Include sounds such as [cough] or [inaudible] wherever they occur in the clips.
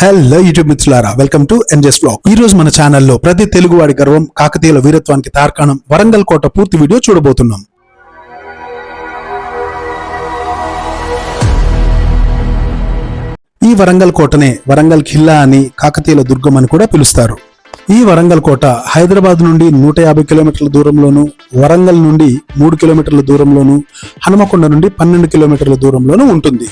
Hello YouTube మిత్రులారా. Welcome to MJ's blog ఈ రోజు మన ఛానల్లో ప్రతి తెలుగువాడి గర్వం కాకతీయుల వీరత్వానికి తార్కాణం వరంగల్ కోట పూర్తి వీడియో చూడబోతున్నాం. ఈ వరంగల్ కోటనే వరంగల్ ఖిల్లా అని కాకతీయుల దుర్గం అని కూడా పిలుస్తారు. ఈ వరంగల్ కోట హైదరాబాద్ నుండి నూట యాభై కిలోమీటర్ల దూరంలోను వరంగల్ నుండి మూడు కిలోమీటర్ల దూరంలోను హనుమకొండ నుండి పన్నెండు కిలోమీటర్ల దూరంలోనూ ఉంటుంది.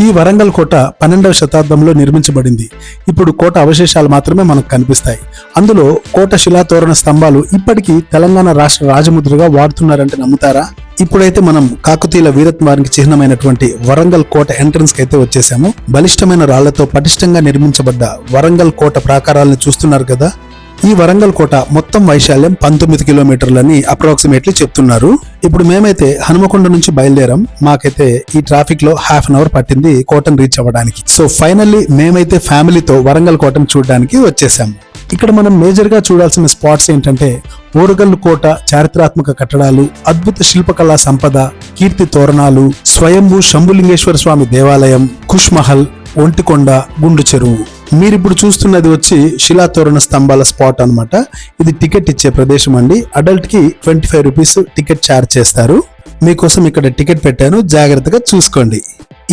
ఈ వరంగల్ కోట పన్నెండవ శతాబ్దంలో నిర్మించబడింది. ఇప్పుడు కోట అవశేషాలు మాత్రమే మనకు కనిపిస్తాయి. అందులో కోట శిలాతోరణ స్తంభాలు ఇప్పటికీ తెలంగాణ రాష్ట్ర రాజముద్రగా వాడుతున్నారంటే నమ్ముతారా? ఇప్పుడైతే మనం కాకతీయుల వీరత్వానికి చిహ్నమైనటువంటి వరంగల్ కోట ఎంట్రన్స్కి అయితే వచ్చేసాము. బలిష్టమైన రాళ్ళతో పటిష్టంగా నిర్మించబడ్డ వరంగల్ కోట ప్రాకారాలను చూస్తున్నారు కదా? ఈ వరంగల్ కోట మొత్తం వైశాల్యం పంతొమ్మిది కిలోమీటర్లని అప్రాక్సిమేట్లీ చెప్తున్నారు. ఇప్పుడు మేమైతే హనుమకొండ నుంచి బయలుదేరాం. మాకైతే ఈ ట్రాఫిక్లో హాఫ్ అన్ అవర్ పట్టింది కోటను రీచ్ అవ్వడానికి. సో ఫైనల్లీ మేమైతే ఫ్యామిలీతో వరంగల్ కోటను చూడడానికి వచ్చేసాము ఇక్కడ మనం మేజర్గా చూడాల్సిన స్పాట్స్ ఏంటంటే ఓరుగల్లు కోట చారిత్రాత్మక కట్టడాలు అద్భుత శిల్పకళా సంపద కీర్తి తోరణాలు స్వయంభూ శంభులింగేశ్వర స్వామి దేవాలయం కుష్మహల్ ఒంటికొండ గుండు చెరువు. మీరిప్పుడు చూస్తున్నది వచ్చి శిలాతోరణ స్తంభాల స్పాట్ అనమాట ఇది టికెట్ ఇచ్చే ప్రదేశం అండి. అడల్ట్కి twenty five rupees ticket charge చేస్తారు. మీకోసం ఇక్కడ టికెట్ పెట్టాను. జాగ్రత్తగా చూసుకోండి.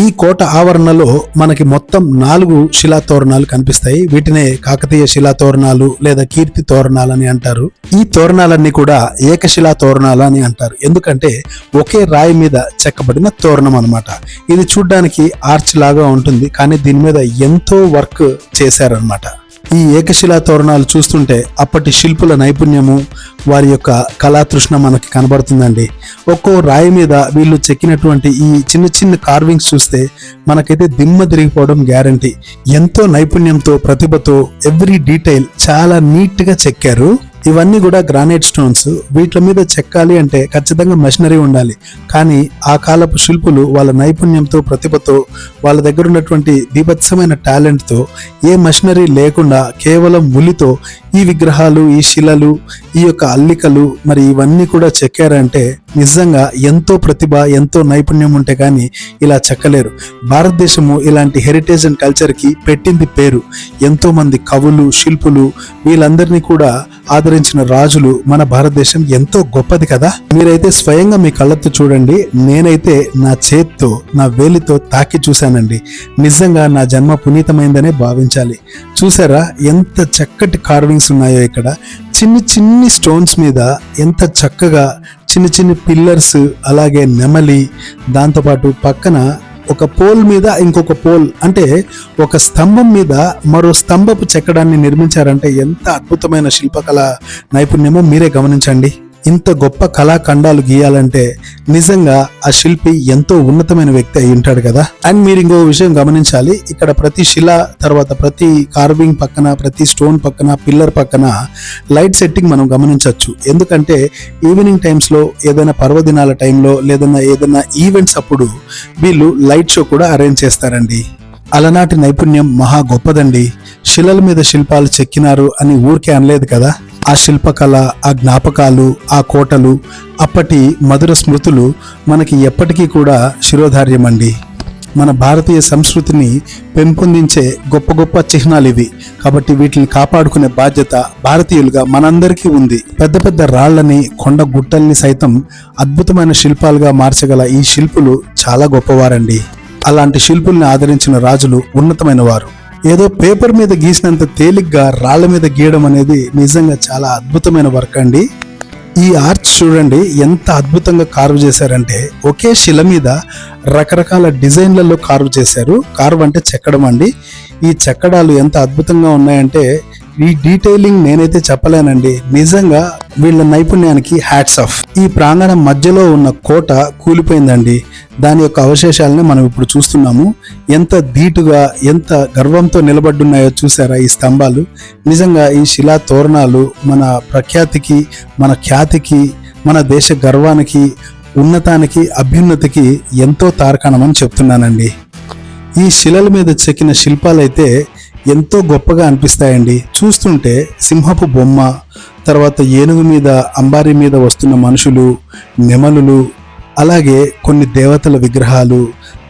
ఈ కోట ఆవరణలో మనకి మొత్తం నాలుగు శిలాతోరణాలు కనిపిస్తాయి. వీటినే కాకతీయ శిలాతోరణాలు లేదా కీర్తి తోరణాలు అని అంటారు. ఈ తోరణాలన్నీ కూడా ఏకశిలా తోరణాలు అని అంటారు. ఎందుకంటే ఒకే రాయి మీద చెక్కబడిన తోరణం అన్నమాట. ఇది చూడ్డానికి ఆర్చ్ లాగా ఉంటుంది. కానీ దీని మీద ఎంతో వర్క్ చేశారనమాట ఈ ఏకశిలా తోరణాలు చూస్తుంటే అప్పటి శిల్పుల నైపుణ్యము వారి యొక్క కళాతృష్ణ మనకి కనబడుతుందండి. ఒక్కో రాయి మీద వీళ్ళు చెక్కినటువంటి ఈ చిన్న చిన్న కార్వింగ్స్ చూస్తే మనకైతే దిమ్మ తిరిగిపోవడం గ్యారంటీ ఎంతో నైపుణ్యంతో ప్రతిభతో ఎవ్రీ డీటెయిల్ చాలా నీట్గా చెక్కారు. ఇవన్నీ కూడా గ్రానైట్ స్టోన్స్ వీటి మీద చెక్కాలి అంటే ఖచ్చితంగా మెషినరీ ఉండాలి. కానీ ఆ కాలపు శిల్పులు వాళ్ళ నైపుణ్యంతో ప్రతిభతో వాళ్ళ దగ్గర ఉన్నటువంటి బీభత్సమైన టాలెంట్తో ఏ మెషినరీ లేకుండా కేవలం ఉలితో ఈ విగ్రహాలు ఈ శిలలు ఈ యొక్క అల్లికలు మరి ఇవన్నీ కూడా చెక్కారంటే నిజంగా ఎంతో ప్రతిభ ఎంతో నైపుణ్యం ఉంటే కానీ ఇలా చెక్కలేరు. భారతదేశము ఇలాంటి హెరిటేజ్ అండ్ కల్చర్కి పెట్టింది పేరు. ఎంతో మంది కవులు శిల్పులు వీళ్ళందరినీ కూడా ఆదరించిన రాజులు మన భారతదేశం ఎంతో గొప్పది కదా. మీరైతే స్వయంగా మీ కళ్ళతో చూడండి. నేనైతే నా చేత్తో నా వేలితో తాకి చూశానండి. నిజంగా నా జన్మ పునీతమైందనే భావించాలి. చూసారా? ఎంత చక్కటి కార్వింగ్స్ కనిపిస్తున్నాయో ఇక్కడ. చిన్ని చిన్ని స్టోన్స్ మీద ఎంత చక్కగా చిన్న చిన్న పిల్లర్స్ అలాగే నెమలి దాంతోపాటు పక్కన ఒక పోల్ మీద ఇంకొక పోల్ అంటే ఒక స్తంభం మీద మరో స్తంభపు చెక్కడాన్ని నిర్మించారంటే ఎంత అద్భుతమైన శిల్పకళ నైపుణ్యమో మీరే గమనించండి. ఇంత గొప్ప కళాఖండాలు గీయాలంటే నిజంగా ఆ శిల్పి ఎంతో ఉన్నతమైన వ్యక్తి అయి ఉంటాడు కదా. అండ్ మీరు ఇంకో విషయం గమనించాలి. ఇక్కడ ప్రతి శిల తర్వాత ప్రతి కార్వింగ్ పక్కన ప్రతి స్టోన్ పక్కన పిల్లర్ పక్కన లైట్ సెట్టింగ్ మనం గమనించవచ్చు. ఎందుకంటే ఈవినింగ్ టైమ్స్లో ఏదైనా పర్వదినాల టైంలో లేదన్నా ఏదైనా ఈవెంట్స్ అప్పుడు వీళ్ళు లైట్ షో కూడా అరేంజ్ చేస్తారండి. అలనాటి నైపుణ్యం మహా గొప్పదండి. శిలల మీద శిల్పాలు చెక్కినారు అని ఊరికే అనలేదు కదా? ఆ శిల్పకళ ఆ జ్ఞాపకాలు ఆ కోటలు అప్పటి మధుర స్మృతులు మనకి ఎప్పటికీ కూడా శిరోధార్యం అండి మన భారతీయ సంస్కృతిని పెంపొందించే గొప్ప గొప్ప చిహ్నాలు ఇవి. కాబట్టి వీటిని కాపాడుకునే బాధ్యత భారతీయులుగా మనందరికీ ఉంది. పెద్ద పెద్ద రాళ్ళని కొండ గుట్టల్ని సైతం అద్భుతమైన శిల్పాలుగా మార్చగల ఈ శిల్పులు చాలా గొప్పవారండి. అలాంటి శిల్పుల్ని ఆదరించిన రాజులు ఉన్నతమైన వారు ఏదో పేపర్ మీద గీసినంత తేలిగ్గా రాళ్ళ మీద గీయడం అనేది నిజంగా చాలా అద్భుతమైన వర్క్ అండి. ఈ ఆర్చ్ చూడండి ఎంత అద్భుతంగా కార్వ్ చేశారంటే ఒకే శిల మీద రకరకాల డిజైన్లలో కార్వ్ చేశారు. కార్వ్ అంటే చెక్కడం అండి. ఈ చెక్కడాలు ఎంత అద్భుతంగా ఉన్నాయంటే ఈ డీటెయిలింగ్ నేనైతే చెప్పలేనండి. నిజంగా వీళ్ళ నైపుణ్యానికి హ్యాట్స్ ఆఫ్ ఈ ప్రాంగణం మధ్యలో ఉన్న కోట కూలిపోయిందండి. దాని యొక్క అవశేషాలని మనం ఇప్పుడు చూస్తున్నాము. ఎంత ధీటుగా ఎంత గర్వంతో నిలబడ్డున్నాయో చూసారా ఈ స్తంభాలు. నిజంగా ఈ శిలా తోరణాలు మన ప్రఖ్యాతికి మన ఖ్యాతికి మన దేశ గర్వానికి ఉన్నతానికి అభ్యున్నతికి ఎంతో తారకాణమని చెప్తున్నానండి. ఈ శిలల మీద చెక్కిన శిల్పాలైతే ఎంతో గొప్పగా అనిపిస్తాయండి. చూస్తుంటే సింహపు బొమ్మ తర్వాత ఏనుగు మీద అంబారి మీద వస్తున్న మనుషులు నెమలులు అలాగే కొన్ని దేవతల విగ్రహాలు.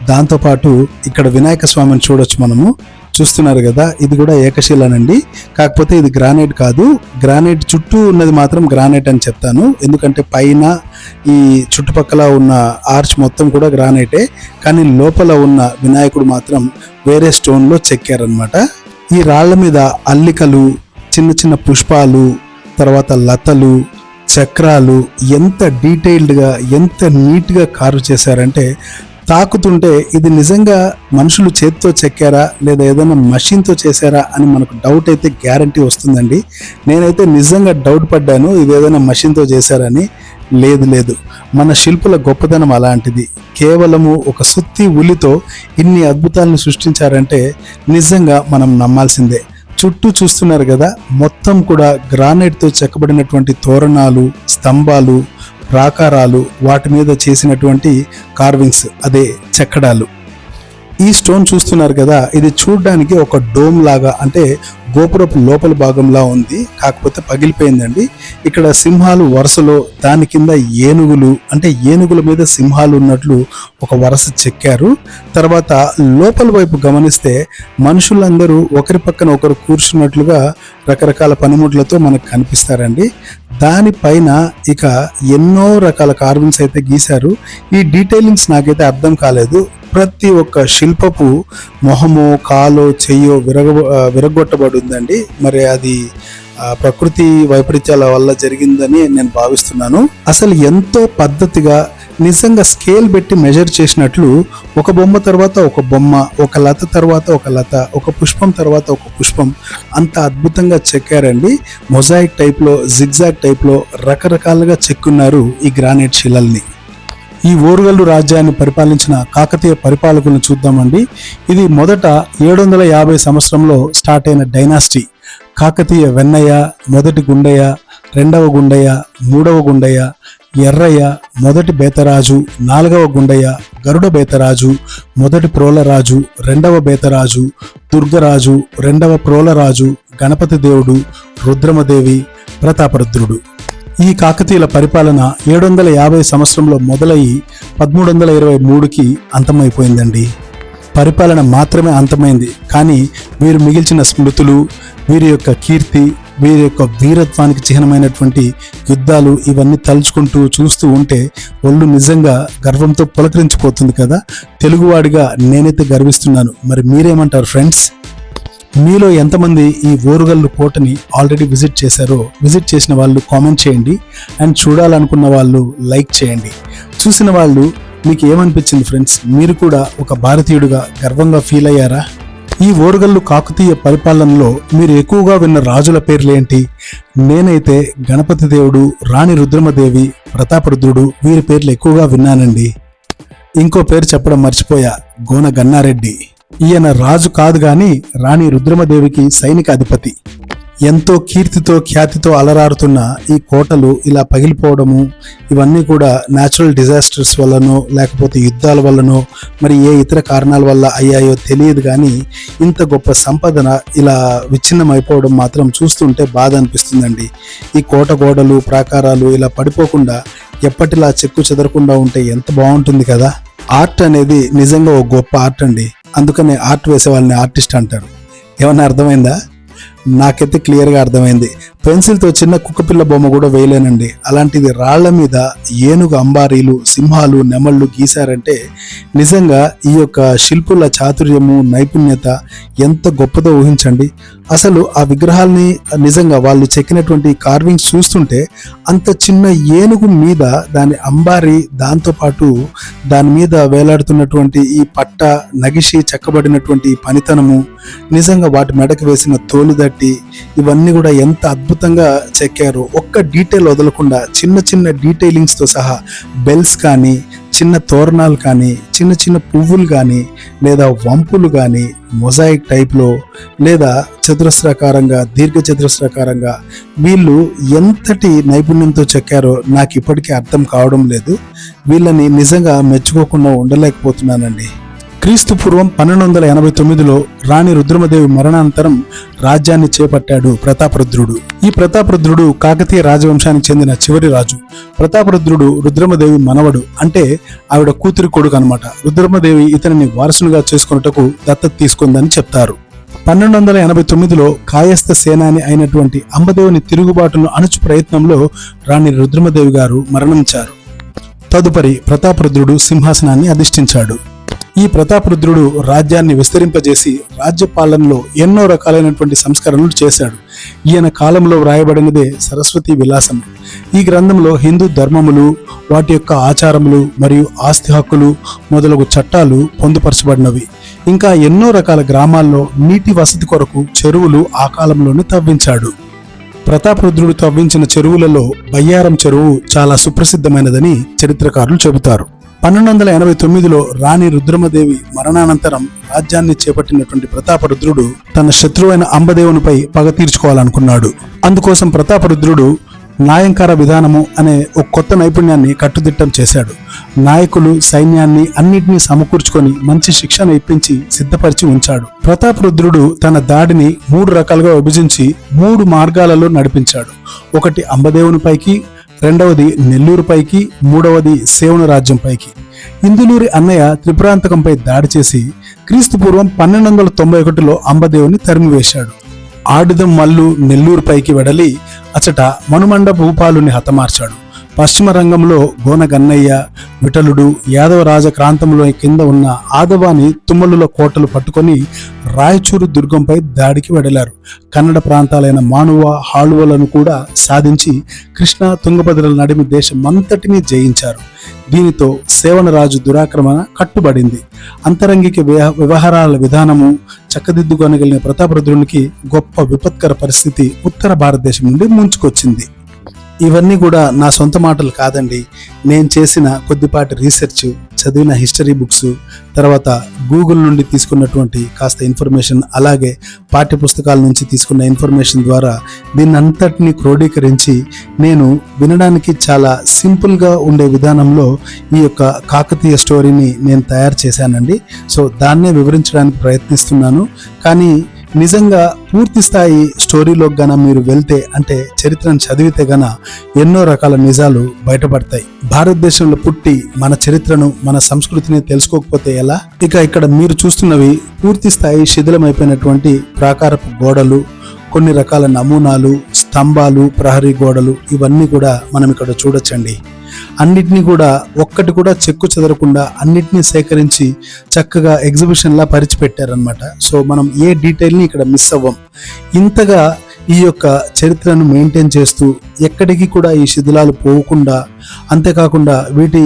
దాంతోపాటు ఇక్కడ వినాయక స్వామిని చూడొచ్చు మనము. చూస్తున్నారు కదా ఇది కూడా ఏకశిలనండి. కాకపోతే ఇది గ్రానైట్ కాదు. గ్రానైట్ చుట్టూ ఉన్నది మాత్రం గ్రానైట్ అని చెప్తాను. ఎందుకంటే పైన ఈ చుట్టుపక్కల ఉన్న ఆర్చ్ మొత్తం కూడా గ్రానైటే. కానీ లోపల ఉన్న వినాయకుడు మాత్రం వేరే స్టోన్లో చెక్కారనమాట ఈ రాళ్ళ మీద అల్లికలు చిన్న చిన్న పుష్పాలు తర్వాత లతలు చక్రాలు ఎంత డీటెయిల్డ్గా ఎంత నీట్గా కారు చేశారంటే తాకుతుంటే ఇది నిజంగా మనుషులు చేతితో చెక్కారా లేదా ఏదైనా మషిన్తో చేశారా అని మనకు డౌట్ అయితే గ్యారంటీ వస్తుందండి. నేనైతే నిజంగా డౌట్ పడ్డాను ఇది ఏదైనా మషిన్తో చేశారని. లేదు లేదు. మన శిల్పుల గొప్పతనం అలాంటిది. కేవలము ఒక సుత్తి ఉలితో ఇన్ని అద్భుతాలను సృష్టించారంటే నిజంగా మనం నమ్మాల్సిందే. చుట్టూ చూస్తున్నారు కదా మొత్తం కూడా గ్రానైట్తో చెక్కబడినటువంటి తోరణాలు స్తంభాలు ప్రాకారాలు వాటి మీద చేసినటువంటి కార్వింగ్స్ అదే చెక్కడాలు. ఈ స్టోన్ చూస్తున్నారు కదా ఇది చూడడానికి ఒక డోమ్ లాగా అంటే గోపురపు లోపల భాగంలా ఉంది కాకపోతే పగిలిపోయిందండి. ఇక్కడ సింహాలు వరుసలో దాని కింద ఏనుగులు అంటే ఏనుగుల మీద సింహాలు ఉన్నట్లు ఒక వరుస చెక్కారు. తర్వాత లోపల వైపు గమనిస్తే మనుషులందరూ ఒకరి పక్కన ఒకరు కూర్చున్నట్లుగా రకరకాల పనిముట్లతో మనకు కనిపిస్తారండి. దానిపైన ఇక ఎన్నో రకాల కార్వింగ్స్ అయితే గీశారు. ఈ డీటెయిలింగ్స్ నాకైతే అర్థం కాలేదు. ప్రతి ఒక్క శిల్పపు మొహమో కాలో చెయ్యో విరగ విరగొట్టబడిందండి మరి అది ప్రకృతి వైపరీత్యాల వల్ల జరిగిందని నేను భావిస్తున్నాను. అసలు ఎంతో పద్ధతిగా నిజంగా స్కేల్ పెట్టి మెజర్ చేసినట్లు ఒక బొమ్మ తర్వాత ఒక బొమ్మ ఒక లత తర్వాత ఒక లత ఒక పుష్పం తర్వాత ఒక పుష్పం అంత అద్భుతంగా చెక్కారండి. మొజాయిక్ టైప్లో జిగ్జాగ్ టైప్లో రకరకాలుగా చెక్కున్నారు ఈ గ్రానైట్ శిలల్ని. ఈ ఓరుగల్లు రాజ్యాన్ని పరిపాలించిన కాకతీయ పరిపాలకులను చూద్దామండి. ఇది మొదట ఏడు వందల యాభై సంవత్సరంలో స్టార్ట్ అయిన డైనాసిటీ. కాకతీయ వెన్నయ్య మొదటి గుండయ్య రెండవ గుండయ్య మూడవ గుండయ్య ఎర్రయ్య మొదటి బేతరాజు నాలుగవ గుండయ్య గరుడ బేతరాజు మొదటి ప్రోలరాజు రెండవ బేతరాజు దుర్గరాజు రెండవ ప్రోలరాజు గణపతి దేవుడు రుద్రమదేవి ప్రతాపరుద్రుడు. ఈ కాకతీయుల పరిపాలన ఏడు వందల యాభై సంవత్సరంలో మొదలయ్యి పదమూడు వందల ఇరవై మూడుకి అంతమైపోయిందండి. పరిపాలన మాత్రమే అంతమైంది. కానీ వీరు మిగిల్చిన స్మృతులు వీరి యొక్క కీర్తి వీరి యొక్క వీరత్వానికి చిహ్నమైనటువంటి యుద్ధాలు ఇవన్నీ తలుచుకుంటూ చూస్తూ ఉంటే ఒళ్ళు నిజంగా గర్వంతో పులకరించిపోతుంది కదా. తెలుగువాడిగా నేనైతే గర్విస్తున్నాను. మరి మీరేమంటారు ఫ్రెండ్స్? మీలో ఎంతమంది ఈ ఓరుగల్లు కోటని ఆల్రెడీ విజిట్ చేశారో విజిట్ చేసిన వాళ్ళు కామెంట్ చేయండి. అండ్ చూడాలనుకున్న వాళ్ళు లైక్ చేయండి. చూసిన వాళ్ళు మీకు ఏమనిపించింది ఫ్రెండ్స్? మీరు కూడా ఒక భారతీయుడిగా గర్వంగా ఫీల్ అయ్యారా? ఈ ఓరుగల్లు కాకతీయ పరిపాలనలో మీరు ఎక్కువగా విన్న రాజుల పేర్లేంటి నేనైతే గణపతి దేవుడు రాణి రుద్రమదేవి ప్రతాపరుద్రుడు వీరి పేర్లు ఎక్కువగా విన్నానండి. ఇంకో పేరు చెప్పడం మర్చిపోయా గోన గన్నారెడ్డి. ఈయన రాజు కాదు గాని రాణి రుద్రమదేవికి సైనిక అధిపతి. ఎంతో కీర్తితో ఖ్యాతితో అలరారుతున్న ఈ కోటలు ఇలా పగిలిపోవడము ఇవన్నీ కూడా న్యాచురల్ డిజాస్టర్స్ వల్లనో లేకపోతే యుద్ధాల వల్లనో మరి ఏ ఇతర కారణాల వల్ల అయ్యాయో తెలియదు కానీ ఇంత గొప్ప సంపదన ఇలా విచ్ఛిన్నం అయిపోవడం మాత్రం చూస్తుంటే బాధ అనిపిస్తుందండి. ఈ కోట గోడలు ప్రాకారాలు ఇలా పడిపోకుండా ఎప్పటిలా చెక్కు చెదరకుండా ఉంటే ఎంత బాగుంటుంది కదా? ఆర్ట్ అనేది నిజంగా ఒక గొప్ప ఆర్ట్ అండి. అందుకనే ఆర్ట్ వేసే వాళ్ళని ఆర్టిస్ట్ అంటారు. ఏమన్నా అర్థమైందా? నాకైతే క్లియర్గా అర్థమైంది. పెన్సిల్తో చిన్న కుక్కపిల్ల బొమ్మ కూడా వేయలేనండి. అలాంటిది రాళ్ళ మీద ఏనుగు అంబారీలు సింహాలు నెమళ్ళు గీశారంటే నిజంగా ఈ యొక్క శిల్పుల చాతుర్యము నైపుణ్యత ఎంత గొప్పదో ఊహించండి. అసలు ఆ విగ్రహాల్ని నిజంగా వాళ్ళు చెక్కినటువంటి కార్వింగ్స్ చూస్తుంటే అంత చిన్న ఏనుగు మీద దాని అంబారి దాంతోపాటు దాని మీద వేలాడుతున్నటువంటి ఈ పట్ట నగిషి చెక్కబడినటువంటి పనితనము నిజంగా వాటి మెడకు వేసిన తోలుదట్టి ఇవన్నీ కూడా ఎంత అద్భుతంగా చెక్కారో. ఒక్క డీటెయిల్ వదలకుండా చిన్న చిన్న డీటెయిలింగ్స్తో సహా బెల్స్ కానీ చిన్న తోరణాలు కానీ చిన్న చిన్న పువ్వులు కానీ లేదా వంపులు కానీ మొజాయిక్ టైప్లో లేదా చతురస్రాకారంగా దీర్ఘ చతురస్రాకారంగా వీళ్ళు ఎంతటి నైపుణ్యంతో చెక్కారో నాకు ఇప్పటికీ అర్థం కావడం లేదు. వీళ్ళని నిజంగా మెచ్చుకోకుండా ఉండలేకపోతున్నానండి. క్రీస్తు పూర్వం పన్నెండు వందల ఎనభై తొమ్మిదిలో రాణి రుద్రమదేవి మరణానంతరం రాజ్యాన్ని చేపట్టాడు ప్రతాపరుద్రుడు. ఈ ప్రతాపరుద్రుడు కాకతీయ రాజవంశానికి చెందిన చివరి రాజు. ప్రతాపరుద్రుడు రుద్రమదేవి మనవడు అంటే ఆవిడ కూతురి కొడుకు అనమాట రుద్రమదేవి ఇతనిని వారసునిగా చేసుకున్నటకు దత్తత తీసుకుందని చెప్తారు. పన్నెండు వందల ఎనభై తొమ్మిదిలో కాయస్థ సేనాని అయినటువంటి అంబదేవుని తిరుగుబాటును అణుచు ప్రయత్నంలో రాణి రుద్రమదేవి గారు మరణించారు. తదుపరి ప్రతాపరుద్రుడు సింహాసనాన్ని అధిష్ఠించాడు. ఈ ప్రతాపరుద్రుడు రాజ్యాన్ని విస్తరింపజేసి రాజ్యపాలనలో ఎన్నో రకాలైనటువంటి సంస్కరణలు చేశాడు. ఈయన కాలంలో వ్రాయబడినదే సరస్వతి విలాసం ఈ గ్రంథంలో హిందూ ధర్మములు వాటి యొక్క ఆచారములు మరియు ఆస్తి హక్కులు మొదలగు చట్టాలు పొందుపరచబడినవి. ఇంకా ఎన్నో రకాల గ్రామాల్లో నీటి వసతి కొరకు చెరువులు ఆ కాలంలోనే తవ్వించాడు. ప్రతాపరుద్రుడు తవ్వించిన చెరువులలో బయ్యారం చెరువు చాలా సుప్రసిద్ధమైనదని చరిత్రకారులు చెబుతారు. పన్నెండు వందల ఎనభై తొమ్మిదిలో రాణి రుద్రమదేవి మరణానంతరం రాజ్యాన్ని చేపట్టినటువంటి ప్రతాపరుద్రుడు తన శత్రువైన అంబదేవునిపై పగ తీర్చుకోవాలనుకున్నాడు. అందుకోసం ప్రతాపరుద్రుడు నాయంకార విధానము అనే ఒక కొత్త నైపుణ్యాన్ని కట్టుదిట్టం చేశాడు. నాయకులు సైన్యాన్ని అన్నిటినీ సమకూర్చుకొని మంచి శిక్షణ ఇప్పించి సిద్ధపరిచి ఉంచాడు. ప్రతాపరుద్రుడు తన దాడిని మూడు రకాలుగా విభజించి మూడు మార్గాలలో నడిపించాడు. ఒకటి అంబదేవునిపైకి రెండవది నెల్లూరుపైకి మూడవది సేవన రాజ్యంపైకి ఇందులూరి అన్నయ్య త్రిపురాంతకంపై దాడి చేసి క్రీస్తుపూర్వం పన్నెండు వందల తొంభై ఒకటిలో అంబదేవుని తరిమివేశాడు. ఆడిదం మల్లు నెల్లూరుపైకి వెడలి అచట మనుమండ భూపాలుని హతమార్చాడు. పశ్చిమ రంగంలో గోన గన్నయ్య విఠలుడు యాదవరాజ క్రాంతంలో కింద ఉన్న ఆదవాని తుమ్మలుల కోటలు పట్టుకొని రాయచూరు దుర్గంపై దాడికి వెడలారు. కన్నడ ప్రాంతాలైన మానువ హాళువలను కూడా సాధించి కృష్ణ తుంగభద్రల నడిమి దేశమంతటినీ జయించారు. దీనితో సేవనరాజు దురాక్రమణ కట్టుబడింది. అంతరంగిక వ్యవహారాల విధానము చక్కదిద్దుకొనగలిగిన ప్రతాపరుద్రునికి గొప్ప విపత్కర పరిస్థితి ఉత్తర భారతదేశం నుండి ముంచుకొచ్చింది. ఇవన్నీ కూడా నా సొంత మాటలు కాదండి. నేను చేసిన కొద్దిపాటి రీసెర్చ్ చదివిన హిస్టరీ బుక్స్ తర్వాత గూగుల్ నుండి తీసుకున్నటువంటి కాస్త ఇన్ఫర్మేషన్ అలాగే పాఠ్య పుస్తకాల నుంచి తీసుకున్న ఇన్ఫర్మేషన్ ద్వారా దీన్ని అంతటిని క్రోడీకరించి నేను వినడానికి చాలా సింపుల్గా ఉండే విధానంలో ఈ యొక్క కాకతీయ స్టోరీని నేను తయారు చేశానండి. సో దాన్నే వివరించడానికి ప్రయత్నిస్తున్నాను. కానీ నిజంగా పూర్తి స్థాయి స్టోరీలోకి గన మీరు వెళ్తే అంటే చరిత్రను చదివితే గన ఎన్నో రకాల నిజాలు బయటపడతాయి. భారతదేశంలో పుట్టి మన చరిత్రను మన సంస్కృతిని తెలుసుకోకపోతే ఎలా? ఇక ఇక్కడ మీరు చూస్తున్నవి పూర్తి స్థాయి శిథిలమైపోయినటువంటి ప్రాకారపు గోడలు కొన్ని రకాల నమూనాలు స్తంభాలు ప్రహరీ గోడలు ఇవన్నీ కూడా మనం ఇక్కడ చూడొచ్చండి. అన్నిటినీ కూడా ఒక్కటి కూడా చెక్కు చెదరకుండా అన్నిటినీ సేకరించి చక్కగా ఎగ్జిబిషన్లా పరిచిపెట్టారనమాట సో మనం ఏ డీటెయిల్ని ఇక్కడ మిస్ అవ్వం. ఇంతగా ఈ యొక్క చరిత్రను మెయింటైన్ చేస్తూ ఎక్కడికి కూడా ఈ శిథిలాలు పోకుండా అంతేకాకుండా వీటి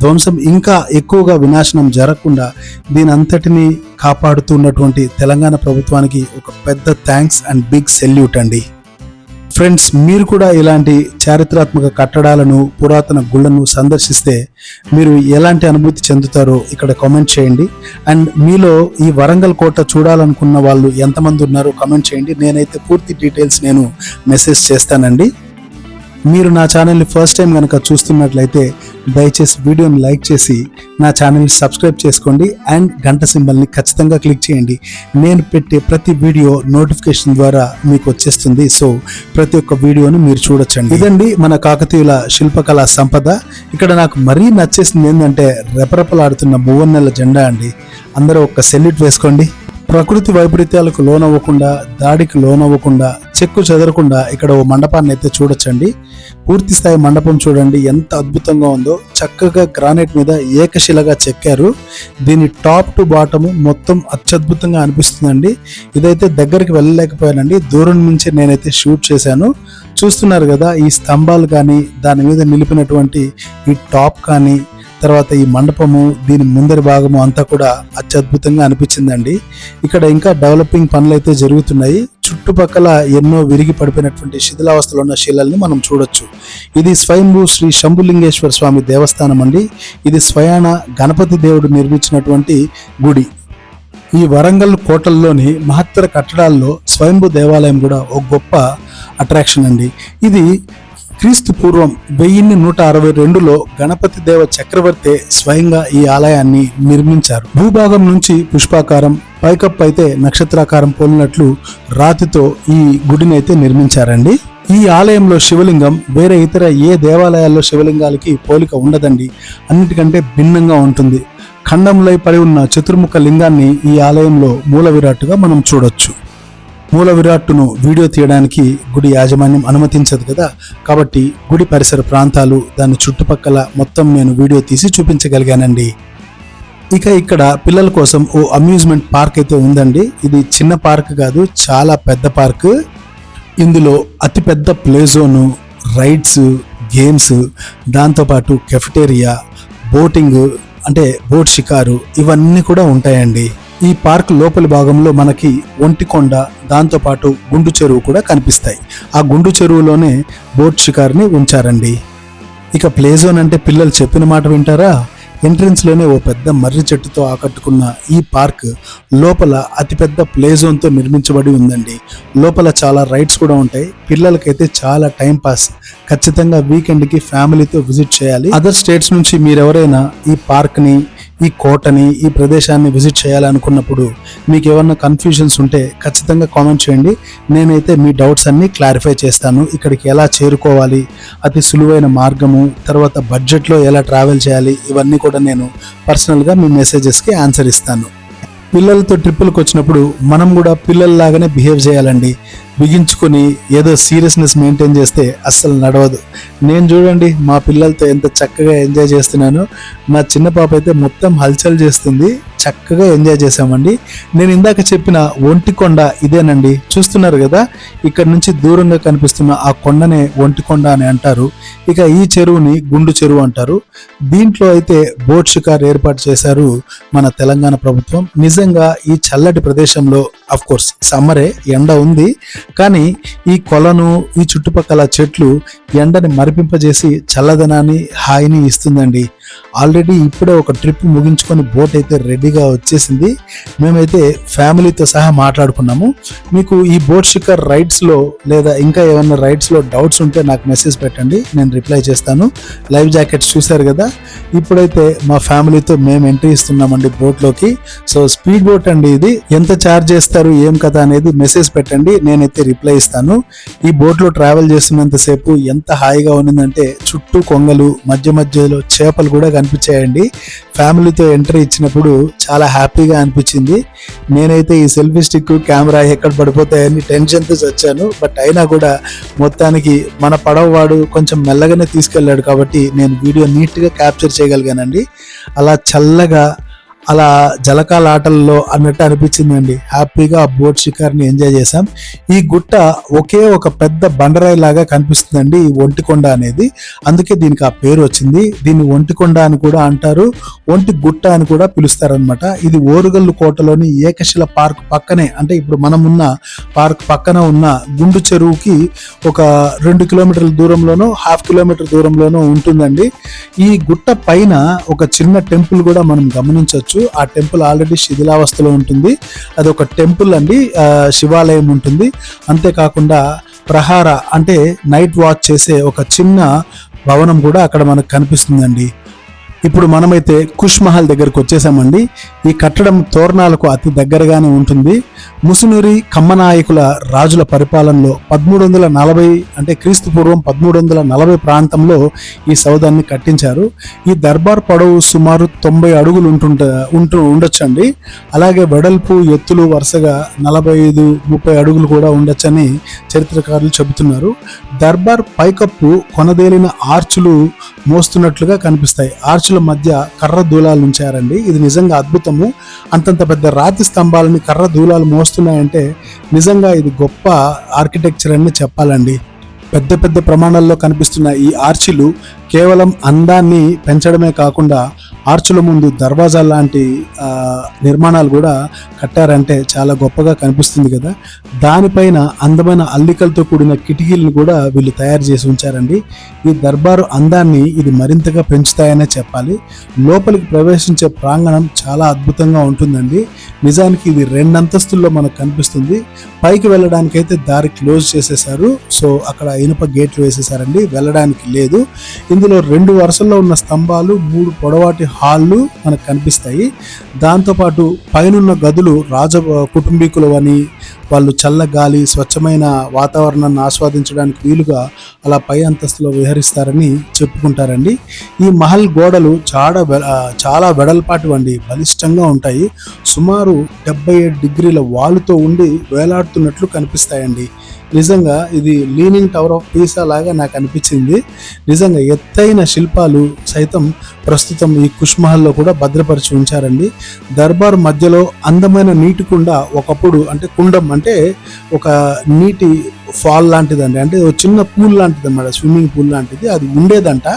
ధ్వంసం ఇంకా ఎక్కువగా వినాశనం జరగకుండా దీని అంతటిని కాపాడుతున్నటువంటి తెలంగాణ ప్రభుత్వానికి ఒక పెద్ద థ్యాంక్స్ అండ్ బిగ్ సెల్యూట్ అండి. ఫ్రెండ్స్ మీరు కూడా ఇలాంటి చారిత్రాత్మక కట్టడాలను పురాతన గుళ్ళను సందర్శిస్తే మీరు ఎలాంటి అనుభూతి చెందుతారో ఇక్కడ కామెంట్ చేయండి. అండ్ మీలో ఈ వరంగల్ కోట చూడాలనుకున్న వాళ్ళు ఎంతమంది ఉన్నారో కామెంట్ చేయండి. నేనైతే పూర్తి డీటెయిల్స్ నేను మెసేజ్ చేస్తానండి. మీరు నా ఛానల్ని ఫస్ట్ టైం కనుక చూస్తున్నట్లయితే దయచేసి వీడియోని లైక్ చేసి నా ఛానల్ని సబ్స్క్రైబ్ చేసుకోండి అండ్ గంట సింబల్ని ఖచ్చితంగా క్లిక్ చేయండి. నేను పెట్టే ప్రతి వీడియో నోటిఫికేషన్ ద్వారా మీకు వచ్చేస్తుంది. సో ప్రతి ఒక్క వీడియోను మీరు చూడొచ్చండి. ఇదండి మన కాకతీయుల శిల్పకళా సంపద. ఇక్కడ నాకు మరీ నచ్చేసింది ఏంటంటే రెపరెపలాడుతున్న మూవన్నెల జెండా అండి. అందరూ ఒక్క సెల్యూట్ వేసుకోండి. ప్రకృతి వైపరీత్యాలకు లోనవ్వకుండా దాడికి లోనవ్వకుండా చెక్కు చెదరకుండా ఇక్కడ ఓ మండపాన్ని అయితే చూడొచ్చండి. పూర్తి స్థాయి మండపం చూడండి ఎంత అద్భుతంగా ఉందో. చక్కగా గ్రానైట్ మీద ఏకశిలగా చెక్కారు. దీని టాప్ టు బాటము మొత్తం అత్యద్భుతంగా అనిపిస్తుందండి. ఇదైతే దగ్గరికి వెళ్ళలేకపోయానండి. దూరం నుంచి నేనైతే షూట్ చేశాను. చూస్తున్నారు కదా ఈ స్తంభాలు కానీ దాని మీద నిలిపినటువంటి ఈ టాప్ కానీ తర్వాత ఈ మండపము దీని ముందరి భాగము అంతా కూడా అత్యద్భుతంగా అనిపించిందండి. ఇక్కడ ఇంకా డెవలపింగ్ పనులు అయితే జరుగుతున్నాయి. చుట్టుపక్కల ఎన్నో విరిగి పడిపోయినటువంటి శిథిలావస్థలో ఉన్న శిలల్ని మనం చూడొచ్చు. ఇది స్వయంభూ శ్రీ శంభులింగేశ్వర స్వామి దేవస్థానం అండి. ఇది స్వయాన గణపతి దేవుడు నిర్మించినటువంటి గుడి. ఈ వరంగల్ కోటల్లోని మహత్తర కట్టడాల్లో స్వయంభూ దేవాలయం కూడా ఒక గొప్ప అట్రాక్షన్ అండి. ఇది క్రీస్తు పూర్వం వెయ్యిన్ని నూట అరవై రెండులో గణపతి దేవ చక్రవర్తి స్వయంగా ఈ ఆలయాన్ని నిర్మించారు. భూభాగం నుంచి పుష్పాకారం పైకప్పు అయితే నక్షత్రాకారం పోలినట్లు రాతితో ఈ గుడిని అయితే నిర్మించారండి. ఈ ఆలయంలో శివలింగం వేరే ఇతర ఏ దేవాలయాల్లో శివలింగాలకి పోలిక ఉండదండి. అన్నిటికంటే భిన్నంగా ఉంటుంది. ఖండంలో పడి ఉన్న చతుర్ముఖ లింగాన్ని ఈ ఆలయంలో మూల విరాట్టుగా మనం చూడొచ్చు. మూల విరాట్టును వీడియో తీయడానికి గుడి యాజమాన్యం అనుమతించదు కదా? కాబట్టి గుడి పరిసర ప్రాంతాలు దాని చుట్టుపక్కల మొత్తం నేను వీడియో తీసి చూపించగలిగానండి. ఇక ఇక్కడ పిల్లల కోసం ఓ అమ్యూజ్మెంట్ పార్క్ అయితే ఉందండి. ఇది చిన్న పార్క్ కాదు చాలా పెద్ద పార్క్. ఇందులో అతిపెద్ద ప్లే జోను రైడ్స్ గేమ్స్ దాంతోపాటు కెఫెటేరియా బోటింగ్ అంటే బోట్ షికారు ఇవన్నీ కూడా ఉంటాయండి. ఈ పార్క్ లోపలి భాగంలో మనకి ఒంటికొండ దాంతోపాటు గుండు చెరువు కూడా కనిపిస్తాయి. ఆ గుండు చెరువులోనే బోట్ షికార్ని ఉంచారండి. ఇక ప్లే జోన్ అంటే పిల్లలు చెప్పిన మాట వింటారా? ఎంట్రన్స్లోనే ఓ పెద్ద మర్రి చెట్టుతో ఆకట్టుకున్న ఈ పార్క్ లోపల అతిపెద్ద ప్లే జోన్తో నిర్మించబడి ఉందండి. లోపల చాలా రైడ్స్ కూడా ఉంటాయి. పిల్లలకైతే చాలా టైం పాస్. ఖచ్చితంగా వీకెండ్కి ఫ్యామిలీతో విజిట్ చేయాలి. అదర్ స్టేట్స్ నుంచి మీరెవరైనా ఈ పార్క్ని ఈ కోటని ఈ ప్రదేశాన్ని విజిట్ చేయాలనుకున్నప్పుడు మీకు ఏమన్నా కన్ఫ్యూజన్స్ ఉంటే ఖచ్చితంగా కామెంట్ చేయండి. నేనైతే మీ డౌట్స్ అన్ని క్లారిఫై చేస్తాను. ఇక్కడికి ఎలా చేరుకోవాలి అతి సులువైన మార్గము తర్వాత బడ్జెట్లో ఎలా ట్రావెల్ చేయాలి ఇవన్నీ కూడా నేను పర్సనల్గా మీ మెసేజెస్కి ఆన్సర్ ఇస్తాను. పిల్లలతో ట్రిప్పులకు వచ్చినప్పుడు మనం కూడా పిల్లల్లాగానే బిహేవ్ చేయాలండి. బిగించుకొని ఏదో సీరియస్నెస్ మెయింటైన్ చేస్తే అస్సలు నడవదు. నేను చూడండి మా పిల్లలతో ఎంత చక్కగా ఎంజాయ్ చేస్తున్నాను. మా చిన్న పాప అయితే మొత్తం హల్చల్ చేస్తుంది. చక్కగా ఎంజాయ్ చేసామండి నేను ఇందాక చెప్పిన ఒంటికొండ ఇదేనండి. చూస్తున్నారు కదా ఇక్కడ నుంచి దూరంగా కనిపిస్తున్న ఆ కొండనే ఒంటికొండ అని అంటారు. ఇక ఈ చెరువుని గుండు చెరువు అంటారు. దీంట్లో అయితే బోట్ షికార్ ఏర్పాటు చేశారు మన తెలంగాణ ప్రభుత్వం. నిజంగా ఈ చల్లటి ప్రదేశంలో అఫ్ కోర్స్ సమ్మరే ఎండ ఉంది. కానీ ఈ కొలను ఈ చుట్టుపక్కల చెట్లు ఎండని మరిపింపజేసి చల్లదనాన్ని హాయిని ఇస్తుందండి. ఆల్రెడీ ఇప్పుడే ఒక ట్రిప్ ముగించుకొని బోట్ అయితే రెడీగా వచ్చేసింది. మేమైతే ఫ్యామిలీతో సహా మాట్లాడుకున్నాము. మీకు ఈ బోట్ షిక్కర్ రైడ్స్లో లేదా ఇంకా ఏమైనా రైడ్స్లో డౌట్స్ ఉంటే నాకు మెసేజ్ పెట్టండి. నేను రిప్లై చేస్తాను. లైవ్ జాకెట్స్ చూశారు కదా? ఇప్పుడైతే మా ఫ్యామిలీతో మేము ఎంట్రీ ఇస్తున్నామండి బోట్లోకి సో స్పీడ్ బోట్ అండి ఇది. ఎంత ఛార్జ్ చేస్తారు? ఏం కదా అనేది మెసేజ్ పెట్టండి. నేనైతే రిప్లై ఇస్తాను. ఈ బోట్లో ట్రావెల్ చేస్తున్నంతసేపు ఎంత హాయిగా ఉన్నదంటే చుట్టూ కొంగలు మధ్య మధ్యలో చేపలు కూడా కనిపించాయండి. ఫ్యామిలీతో ఎంట్రీ ఇచ్చినప్పుడు చాలా హ్యాపీగా అనిపించింది. నేనైతే ఈ సెల్ఫీ స్టిక్ కెమెరా ఎక్కడ పడిపోతాయని టెన్షన్తో వచ్చాను బట్ అయినా కూడా మొత్తానికి మన పడవవాడు కొంచెం మెల్లగానే తీసుకెళ్ళాడు కాబట్టి నేను వీడియో నీట్గా క్యాప్చర్ చేయగలిగానండి. అలా చల్లగా అలా జలకాల ఆటల్లో అన్నట్టు అనిపించిందండి. హ్యాపీగా ఆ బోట్ షికార్ని ఎంజాయ్ చేసాం ఈ గుట్ట ఒకే ఒక పెద్ద బండరాయి లాగా కనిపిస్తుందండి ఈ ఒంటికొండ అనేది. అందుకే దీనికి ఆ పేరు వచ్చింది. దీన్ని ఒంటికొండ అని కూడా అంటారు. ఒంటి గుట్ట అని కూడా పిలుస్తారనమాట ఇది ఓరుగల్లు కోటలోని ఏకశిల పార్క్ పక్కనే అంటే ఇప్పుడు మనం ఉన్న పార్క్ పక్కన ఉన్న గుండు చెరువుకి ఒక రెండు కిలోమీటర్ల దూరంలోనో హాఫ్ కిలోమీటర్ దూరంలోనో ఉంటుందండి. ఈ గుట్ట పైన ఒక చిన్న టెంపుల్ కూడా మనం గమనించవచ్చు. ఆ టెంపుల్ ఆల్రెడీ శిథిలావస్థలో ఉంటుంది. అది ఒక టెంపుల్ అండి ఆ, శివాలయం ఉంటుంది. అంతేకాకుండా ప్రహార అంటే నైట్ వాచ్ చేసే ఒక చిన్న భవనం కూడా అక్కడ మనకు కనిపిస్తుందండి. ఇప్పుడు మనమైతే కుష్ మహల్ దగ్గరకు వచ్చేసామండి. ఈ కట్టడం తోరణాలకు అతి దగ్గరగానే ఉంటుంది. ముసునూరి కమ్మనాయకుల రాజుల పరిపాలనలో పదమూడు వందల నలభై అంటే క్రీస్తు పూర్వం పదమూడు వందల నలభై ప్రాంతంలో ఈ సౌదాన్ని కట్టించారు. ఈ దర్బార్ పొడవు సుమారు తొంభై అడుగులు ఉంటుంట ఉంటూ ఉండొచ్చండి. అలాగే వెడల్పు ఎత్తులు వరుసగా నలభై ఐదు ముప్పై అడుగులు కూడా ఉండొచ్చని చరిత్రకారులు చెబుతున్నారు. దర్బార్ పైకప్పు కొనదేలిన ఆర్చులు మోస్తున్నట్లుగా కనిపిస్తాయి. ఆర్చుల మధ్య కర్ర దూలాలు ఉంచారండి ఇది నిజంగా అద్భుతము. అంతంత పెద్ద రాతి స్తంభాలని కర్ర దూలాలు వస్తున్నాయంటే నిజంగా ఇది గొప్ప ఆర్కిటెక్చర్ అని చెప్పాలండి. పెద్ద పెద్ద ప్రమాణాల్లో కనిపిస్తున్న ఈ ఆర్చిలు కేవలం అందాన్ని పెంచడమే కాకుండా ఆర్చుల ముందు దర్వాజా లాంటి ఆ, నిర్మాణాలు కూడా కట్టారంటే చాలా గొప్పగా కనిపిస్తుంది కదా. దానిపైన అందమైన అల్లికలతో కూడిన కిటికీలను కూడా వీళ్ళు తయారు చేసి ఉంచారండి. ఈ దర్బారు అందాన్ని ఇది మరింతగా పెంచుతాయనే చెప్పాలి. లోపలికి ప్రవేశించే ప్రాంగణం చాలా అద్భుతంగా ఉంటుందండి. నిజానికి ఇది రెండంతస్తుల్లో మనకు కనిపిస్తుంది. పైకి వెళ్ళడానికైతే దారి క్లోజ్ చేసేసారు సో అక్కడ ఇనుప గేట్లు వేసేసారండి వెళ్ళడానికి లేదు. ఇందులో రెండు వరుసల్లో ఉన్న స్తంభాలు మూడు పొడవాటి హాళ్ళు మనకు కనిపిస్తాయి. దాంతోపాటు పైనున్న గదులు రాజ కుటుంబీకులు అని వాళ్ళు చల్ల గాలి స్వచ్ఛమైన వాతావరణాన్ని ఆస్వాదించడానికి వీలుగా అలా పై అంతస్తులో విహరిస్తారని చెప్పుకుంటారండి. ఈ మహల్ గోడలు చాలా చాలా వెడల్పాటివండి బలిష్టంగా ఉంటాయి. సుమారు డెబ్బై ఏడు డిగ్రీల వాలుతో ఉండి వేలాడుతున్నట్లు కనిపిస్తాయండి. నిజంగా ఇది లీనింగ్ టవర్ ఆఫ్ పీసా లాగా నాకు అనిపించింది. నిజంగా ఎత్తైన శిల్పాలు సైతం ప్రస్తుతం ఈ కుష్మహల్లో కూడా భద్రపరిచి ఉంచారండి. దర్బార్ మధ్యలో అందమైన నీటి కుండ ఒకప్పుడు అంటే కుండం అంటే ఒక నీటి ఫాల్ లాంటిదండి. అంటే ఒక చిన్న పూల్ లాంటిది అన్నమాట స్విమ్మింగ్ పూల్ లాంటిది. అది ఉండేదంట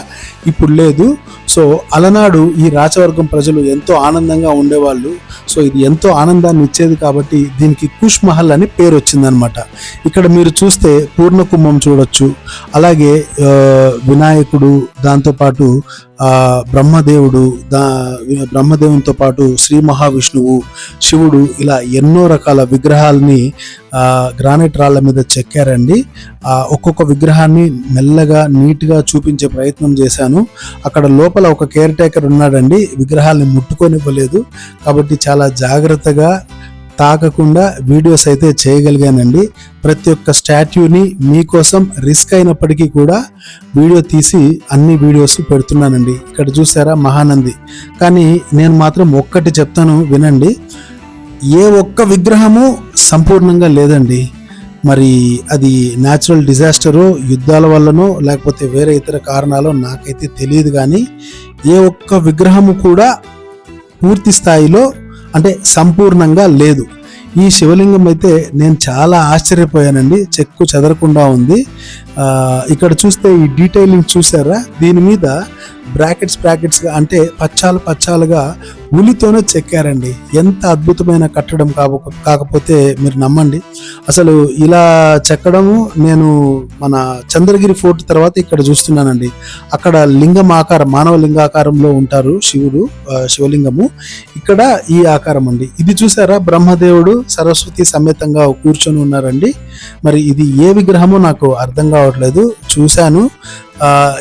ఇప్పుడు లేదు. సో అలనాడు ఈ రాచవర్గం ప్రజలు ఎంతో ఆనందంగా ఉండేవాళ్ళు. సో ఇది ఎంతో ఆనందాన్ని ఇచ్చేది కాబట్టి దీనికి కుష్ మహల్ అని పేరు వచ్చిందనమాట ఇక్కడ మీరు చూస్తే పూర్ణ కుంభం చూడొచ్చు. అలాగే వినాయకుడు దాంతోపాటు బ్రహ్మదేవుడు దా బ్రహ్మదేవునితో పాటు శ్రీ మహావిష్ణువు శివుడు ఇలా ఎన్నో రకాల విగ్రహాలని గ్రానైట్ రాళ్ళ మీద చెక్కారండి. ఒక్కొక్క విగ్రహాన్ని మెల్లగా నీట్గా చూపించే ప్రయత్నం చేశాను. అక్కడ లోపల ఒక కేర్ టేకర్ ఉన్నాడండి. విగ్రహాల్ని ముట్టుకొనివ్వలేదు. కాబట్టి చాలా జాగ్రత్తగా తాకకుండా వీడియోస్ అయితే చేయగలిగానండి. ప్రతి ఒక్క స్టాట్యూని మీకోసం రిస్క్ అయినప్పటికీ కూడా వీడియో తీసి అన్ని వీడియోస్ పెడుతున్నానండి. ఇక్కడ చూసారా మహానంది. కానీ నేను మాత్రం ఒక్కటి చెప్తాను వినండి. ఏ ఒక్క విగ్రహము సంపూర్ణంగా లేదండి. మరి అది న్యాచురల్ డిజాస్టరో యుద్ధాల వల్లనో లేకపోతే వేరే ఇతర కారణాలో నాకైతే తెలియదు కానీ ఏ ఒక్క విగ్రహము కూడా పూర్తి స్థాయిలో అంటే సంపూర్ణంగా లేదు. ఈ శివలింగం అయితే నేను చాలా ఆశ్చర్యపోయానండి. చెక్కు చెదరకుండా ఉంది. ఇక్కడ చూస్తే ఈ డీటెయిలింగ్ చూసారా? దీని మీద బ్రాకెట్స్ బ్రాకెట్స్గా అంటే పచ్చాలు పచ్చాలుగా ఉలితోనే చెక్కారండి. ఎంత అద్భుతమైన కట్టడం కాబ కాకపోతే మీరు నమ్మండి. అసలు ఇలా చెక్కడము నేను మన చంద్రగిరి ఫోర్ట్ తర్వాత ఇక్కడ చూస్తున్నానండి. అక్కడ లింగం ఆకారం మానవ లింగాకారంలో ఉంటారు శివుడు శివలింగము. ఇక్కడ ఈ ఆకారం అండి. ఇది చూసారా? బ్రహ్మదేవుడు సరస్వతి సమేతంగా కూర్చొని ఉన్నారండి. మరి ఇది ఏ విగ్రహమో నాకు అర్థం కావట్లేదు. చూశాను.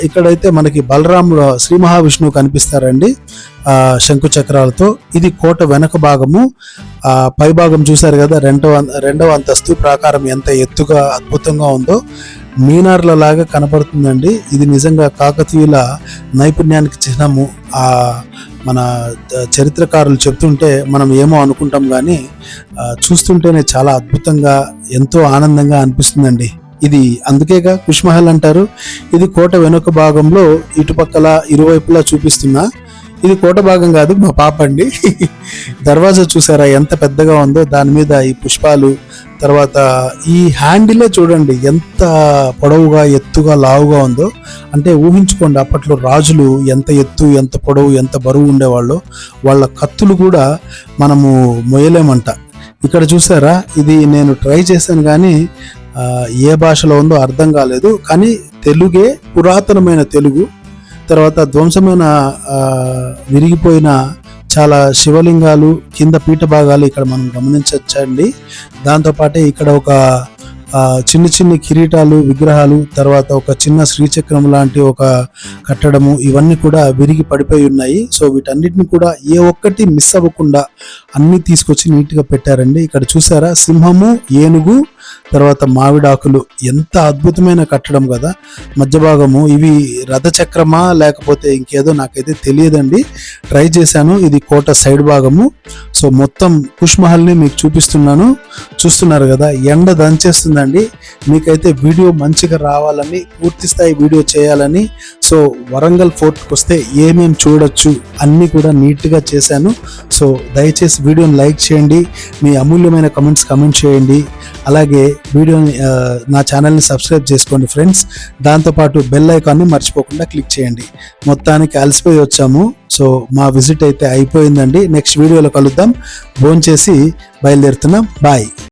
ఇక్కడైతే మనకి బలరాముడు శ్రీ మహావిష్ణువు కనిపిస్తారండి శంకు చక్రాలతో. ఇది కోట వెనక భాగము. పై భాగం చూశారు కదా రెండవ రెండవ అంతస్తు ప్రాకారం ఎంత ఎత్తుగా అద్భుతంగా ఉందో. మీనార్ల లాగా కనపడుతుందండి. ఇది నిజంగా కాకతీయుల నైపుణ్యానికి చిహ్నము. ఆ మన చరిత్రకారులు చెప్తుంటే మనం ఏమో అనుకుంటాం కానీ చూస్తుంటేనే చాలా అద్భుతంగా ఎంతో ఆనందంగా అనిపిస్తుందండి. ఇది అందుకేగా కుష్మహల్ అంటారు. ఇది కోట వెనుక భాగంలో ఇటుపక్కల ఇరువైపులా చూపిస్తున్నా ఇది కోట భాగం కాదు మా పాప అండి. [laughs] దర్వాజా చూసారా ఎంత పెద్దగా ఉందో దాని మీద ఈ పుష్పాలు తర్వాత ఈ హ్యాండిలే చూడండి ఎంత పొడవుగా ఎత్తుగా లావుగా ఉందో. అంటే ఊహించుకోండి అప్పట్లో రాజులు ఎంత ఎత్తు ఎంత పొడవు ఎంత బరువు ఉండేవాళ్ళు. వాళ్ళ కత్తులు కూడా మనము మొయ్యలేమంట. ఇక్కడ చూసారా? ఇది నేను ట్రై చేశాను కానీ ఏ భాషలో ఉందో అర్థం కాలేదు. కానీ తెలుగే పురాతనమైన తెలుగు. తర్వాత ధ్వంసమైన విరిగిపోయిన చాలా శివలింగాలు కింద పీఠ భాగాలు ఇక్కడ మనం గమనించవచ్చండి దాంతోపాటే ఇక్కడ ఒక ఆ, చిన్న చిన్న కిరీటాలు విగ్రహాలు తర్వాత ఒక చిన్న శ్రీచక్రం లాంటి ఒక కట్టడము ఇవన్నీ కూడా విరిగి పడిపోయి ఉన్నాయి. సో వీటన్నిటిని కూడా ఏ ఒక్కటి మిస్ అవ్వకుండా అన్ని తీసుకొచ్చి నీట్గా పెట్టారండి. ఇక్కడ చూసారా? సింహము ఏనుగు తర్వాత మామిడాకులు ఎంత అద్భుతమైన కట్టడం కదా. మధ్య భాగము ఇవి రథచక్రమా లేకపోతే ఇంకేదో నాకైతే తెలియదండి. ట్రై చేశాను. ఇది కోట సైడ్ భాగము. సో మొత్తం కుష్ మహల్ని మీకు చూపిస్తున్నాను. చూస్తున్నారు కదా ఎండ దంచేస్తుందండి. మీకైతే వీడియో మంచిగా రావాలని పూర్తి స్థాయి వీడియో చేయాలని. సో వరంగల్ ఫోర్ట్కి వస్తే ఏమేమి చూడొచ్చు అన్నీ కూడా నీట్గా చేశాను. సో దయచేసి వీడియోని లైక్ చేయండి. మీ అమూల్యమైన కమెంట్స్ కమెంట్ చేయండి. అలాగే వీడియోని నా ఛానల్ని సబ్స్క్రైబ్ చేసుకోండి ఫ్రెండ్స్. దాంతోపాటు బెల్ ఐకాన్ని మర్చిపోకుండా క్లిక్ చేయండి. మొత్తానికి అలసిపోయి వచ్చాము. సో మా విజిట్ అయితే అయిపోయిందండి. నెక్స్ట్ వీడియోలో కలుద్దాం. ఫోన్ చేసి బయలుదేరుతున్నాం. బాయ్.